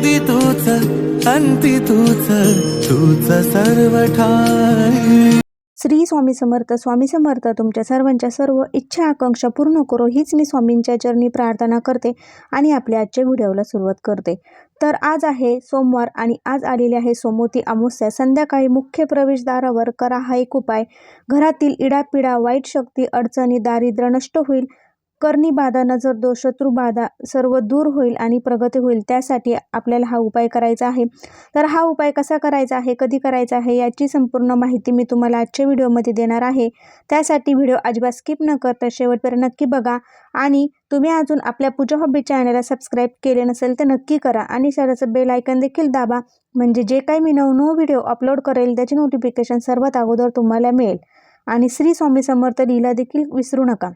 आधी तूच अंती तूच तूच सर्व ठाई श्री स्वामी समर्थ स्वामी समर्थ तुमच्या सर्वांच्या सर्व इच्छा आकांक्षा पूर्ण करो हीच मी स्वामींच्या चरणी प्रार्थना करते आणि आपल्या आजच्या व्हिडिओला सुरुवात करते. तर आज आहे सोमवार आणि आज आलेली आहे सोमवती अमावस्या. संध्याकाळी मुख्य प्रवेशद्वारावर करा हा एक उपाय. घरातील इडापिडा वाईट शक्ती अडचणी दारिद्र्य नष्ट होईल. करणी बाधा नजर दोष शत्रू बाधा सर्व दूर होईल आणि प्रगती होईल त्यासाठी आपल्याला हा उपाय करायचा आहे. तर हा उपाय कसा करायचा आहे कधी करायचा आहे याची संपूर्ण माहिती मी तुम्हाला आजच्या व्हिडिओमध्ये देणार आहे. त्यासाठी व्हिडिओ अजिबात स्किप न करता शेवटपर्यंत नक्की बघा आणि तुम्ही अजून आपल्या पूजा हॉबी चॅनलला सबस्क्राईब केले नसेल तर नक्की करा आणि शहराचं बेल आयकन देखील दाबा म्हणजे जे काही मी नवनव व्हिडिओ अपलोड करेल त्याचे नोटिफिकेशन सर्वात अगोदर तुम्हाला मिळेल. आणि श्री स्वामी समर्थ लीला देखील विसरू नका.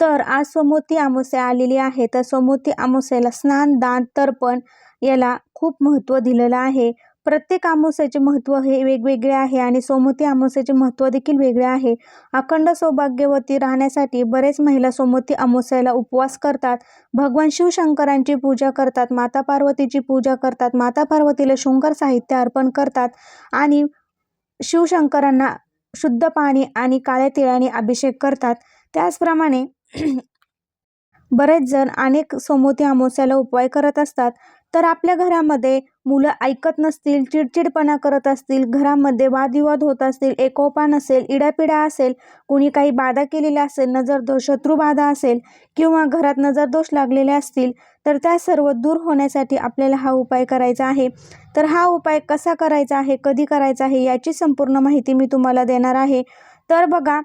तर आज सोमवती अमावस्या आलेली आहे. तर सोमवती अमावस्याला स्नान दान तर्पण याला खूप महत्त्व दिलेलं आहे. प्रत्येक अमावस्याचे महत्त्व हे वेगवेगळे आहे आणि सोमवती अमावस्याचे महत्त्व देखील वेगळे आहे. अखंड सौभाग्यवती राहण्यासाठी बरेच महिला सोमवती अमावस्याला उपवास करतात. भगवान शिवशंकरांची पूजा करतात माता पार्वतीची पूजा करतात माता पार्वतीला शृंगार साहित्य अर्पण करतात आणि शिवशंकरांना शुद्ध पाणी आणि काळ्या तिळाने अभिषेक करतात. त्याचप्रमाणे बरेच जण अनेक सोमवती अमावस्याला उपाय करत असतात तर आपल्या घरामध्ये मुलं ऐकत नसतील चिडचिडपणा करत असतील घरामध्ये वादविवाद होत असतील एकोपा नसेल इडापिडा असेल कोणी काही बाधा केलेल्या असेल नजरदोष शत्रुबाधा असेल किंवा घरात नजरदोष लागलेले असतील तर त्या सर्व दूर होण्यासाठी आपल्याला हा उपाय करायचा आहे. तर हा उपाय कसा करायचा आहे कधी करायचा आहे याची संपूर्ण माहिती मी तुम्हाला देणार आहे. तर बघा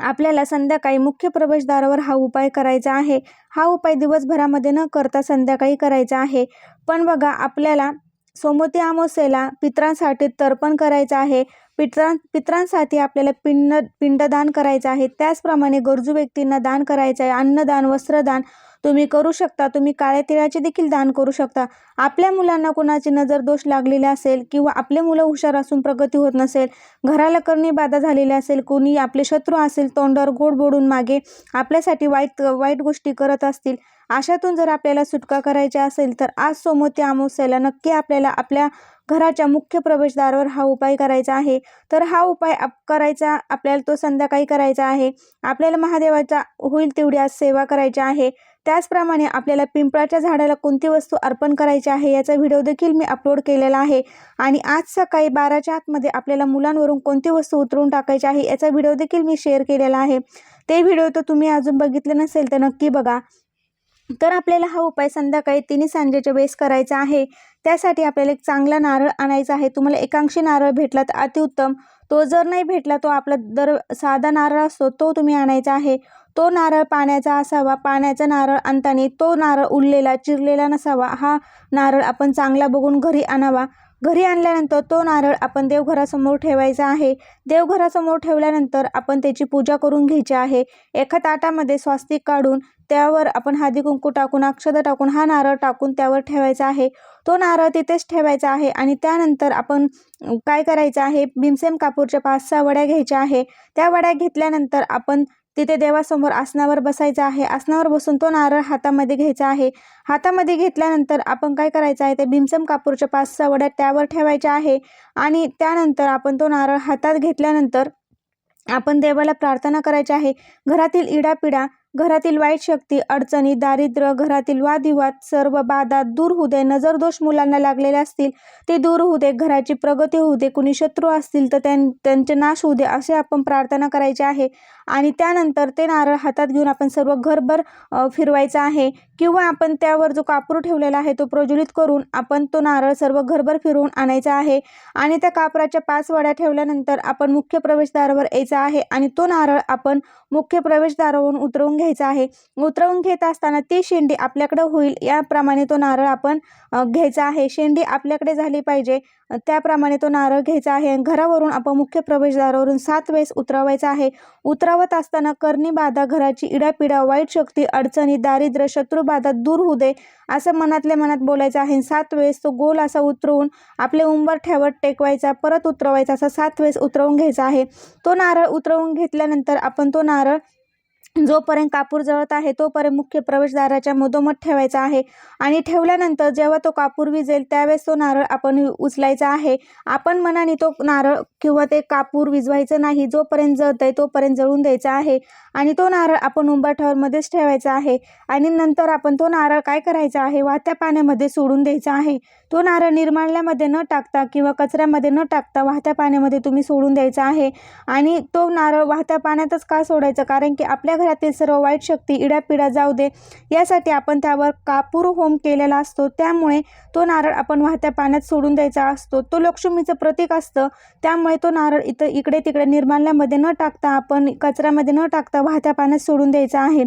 आपल्याला संध्याकाळी मुख्य प्रवेशद्वारावर हा उपाय करायचा आहे. हा उपाय दिवसभरामध्ये न करता संध्याकाळी करायचा आहे. पण बघा आपल्याला सोमवती अमावस्येला पित्रांसाठी तर्पण करायचं आहे. पित्रां पित्रांसाठी आपल्याला पिंड पिंडदान करायचं आहे. त्याचप्रमाणे गरजू व्यक्तींना दान करायचं आहे. अन्नदान वस्त्रदान तुम्ही करू शकता. तुम्ही काळ्या तिळाचे देखील दान करू शकता. आपल्या मुलांना कोणाची नजर दोष लागलेले असेल किंवा आपले मुलं हुशार असून प्रगती होत नसेल घराला करणी बाधा झालेली असेल कोणी आपले शत्रू असेल तोंडावर गोड बोडून मागे आपल्यासाठी वाईट वाईट गोष्टी करत असतील अशातून जर आपल्याला सुटका करायची असेल तर आज सोमवती अमावस्याला नक्की आपल्याला आपल्या घराच्या मुख्य प्रवेशद्वारावर हा उपाय करायचा आहे. तर हा उपाय आप करायचा आपल्याला तो संध्याकाळी करायचा आहे. आपल्याला महादेवाचा होईल तेवढी आज सेवा करायची आहे. त्याचप्रमाणे आपल्याला पिंपळाच्या झाडाला कोणती वस्तू अर्पण करायची आहे याचा व्हिडिओ देखील मी अपलोड केलेला आहे. आणि आज सकाळी बाराच्या आतमध्ये आपल्याला मुलांवरून कोणती वस्तू उतरून टाकायची आहे याचा व्हिडिओ देखील मी शेअर केलेला आहे. ते व्हिडिओ तर तुम्ही अजून बघितले नसेल तर नक्की बघा. तर आपल्याला हा उपाय संध्याकाळी तिन्ही सांजेच्या वेळेस करायचा आहे. त्यासाठी आपल्याला एक चांगला नारळ आणायचा आहे. तुम्हाला एकांशी नारळ भेटला तर अतिउत्तम. तो जर नाही भेटला तो आपला दर साधा नारळ असतो तो तुम्ही आणायचा आहे. तो नारळ पाण्याचा असावा. पाण्याचा नारळ आणताना तो नारळ उरलेला चिरलेला नसावा. हा नारळ आपण चांगला बघून घरी आणावा. घरी आणल्यानंतर तो नारळ आपण देवघरासमोर ठेवायचा आहे. देवघरासमोर ठेवल्यानंतर आपण त्याची पूजा करून घ्यायची आहे. एका ताटामध्ये स्वास्तिक काढून त्यावर आपण हळदी कुंकू टाकून अक्षदं टाकून हा नारळ टाकून त्यावर ठेवायचा आहे. तो नारळ तिथेच ठेवायचा आहे आणि त्यानंतर आपण काय करायचं आहे? भीमसेन कापूरच्या पाच सहा वड्या घ्यायच्या आहे. त्या वड्या घेतल्यानंतर आपण तिथे देवासमोर आसनावर बसायचं आहे. आसनावर बसून तो नारळ हातामध्ये घ्यायचा आहे. हातामध्ये घेतल्यानंतर आपण काय करायचं आहे? ते भीमसेन कापूरच्या पाच सहा वड्या त्यावर ठेवायच्या आहे आणि त्यानंतर आपण तो नारळ हातात घेतल्यानंतर आपण देवाला प्रार्थना करायची आहे. घरातील इडापिडा घरातील वाईट शक्ती अडचणी दारिद्र्य घरातील वादविवाद सर्व बाधा दूर होऊ दे. नजरदोष मुलांना लागलेले असतील ते दूर होऊ दे. घराची प्रगती होऊ दे. कुणी शत्रू असतील तर त्यां त्यांचे नाश होऊ दे असे आपण प्रार्थना करायची आहे. आणि त्यानंतर ते नारळ हातात घेऊन आपण सर्व घरभर फिरवायचं आहे. किंवा आपण त्यावर जो कापूर ठेवलेला आहे तो प्रज्वलित करून आपण तो नारळ सर्व घरभर फिरवून आणायचा आहे. आणि त्या कापराच्या पाच वड्या ठेवल्यानंतर आपण मुख्य प्रवेशद्वारावर यायचा आहे आणि तो नारळ आपण मुख्य प्रवेशद्वारावरून उतरवून घ्यायचा आहे. उतरवून घेत असताना ती शेंडी आपल्याकडे होईल याप्रमाणे तो नारळ आपण घ्यायचा आहे. शेंडी आपल्याकडे झाली पाहिजे त्याप्रमाणे तो नारळ घ्यायचा आहे. आणि घरावरून आपण मुख्य प्रवेशद्वारावरून सात वेळेस उतरवायचा आहे. उतरवत असताना करणी बाधा घराची इडापिडा वाईट शक्ती अडचणी दारिद्र्य शत्रुबाधा दूर होऊ दे असं मनातल्या मनात बोलायचं आहे. सात वेळेस तो गोल असा उतरवून आपले उंबर ठेवत टेकवायचा परत उतरवायचा असा सात वेळेस उतरवून घ्यायचा आहे. तो नारळ उतरवून घेतल्यानंतर आपण तो नारळ जोपर्यंत कापूर जळत आहे तोपर्यंत मुख्य प्रवेशद्वाराच्या मधोमध ठेवायचा आहे. आणि ठेवल्यानंतर जेव्हा तो कापूर विजेल त्यावेळेस तो नारळ आपण उचलायचा आहे. आपण मनाने तो नारळ किंवा ते कापूर विजवायचं नाही. जोपर्यंत जळत आहे तोपर्यंत जळून द्यायचा आहे. आणि तो नारळ आपण उंबरठ्यावरमध्येच ठेवायचा आहे. आणि नंतर आपण तो नारळ काय करायचा आहे? वाहत्या पाण्यामध्ये सोडून द्यायचा आहे. तो नारळ निर्माल्यामध्ये न टाकता किंवा कचऱ्यामध्ये न टाकता वाहत्या पाण्यामध्ये तुम्ही सोडून द्यायचा आहे. आणि तो नारळ वाहत्या पाण्यातच का सोडायचं? कारण की आपल्या घरातील सर्व वाईट शक्ती इडापिडा जाऊ दे. यासाठी आपण त्यावर कापूर होम केलेला असतो. त्यामुळे तो नारळ आपण वाहत्या पाण्यात सोडून द्यायचा असतो. तो लक्ष्मीचं प्रतीक असतं. त्यामुळे तो नारळ इथं इकडे तिकडे निर्माल्यामध्ये न टाकता आपण कचऱ्यामध्ये न टाकता वाहत्या पाण्यात सोडून द्यायचा आहे.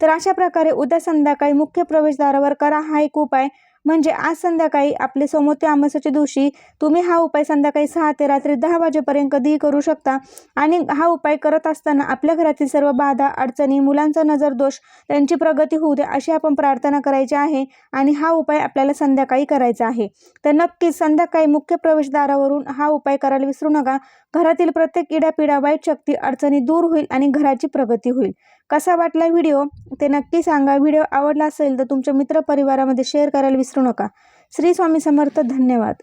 तर अशा प्रकारे उद्या संध्याकाळी मुख्य प्रवेशद्वारावर करा हा एक उपाय. म्हणजे आज संध्याकाळी आपले समोते अमावास्येच्या दिवशी तुम्ही हा उपाय संध्याकाळी सहा ते रात्री दहा वाजेपर्यंत कधीही करू शकता. आणि हा उपाय करत असताना आपल्या घरातील सर्व बाधा अडचणी मुलांचा नजर दोष त्यांची प्रगती होऊ दे अशी आपण प्रार्थना करायची आहे आणि हा उपाय आपल्याला संध्याकाळी करायचा आहे. तर नक्कीच संध्याकाळी मुख्य प्रवेशद्वारावरून हा उपाय करायला विसरू नका. घरातील प्रत्येक इडापिडा वाईट शक्ती अडचणी दूर होईल आणि घराची प्रगती होईल. कसा वाटला व्हिडिओ? ते नक्की सांगा. व्हिडिओ आवडला असेल तर तुमच्या मित्रपरिवारामध्ये शेअर करायला विसरू नका. श्री स्वामी समर्थ धन्यवाद.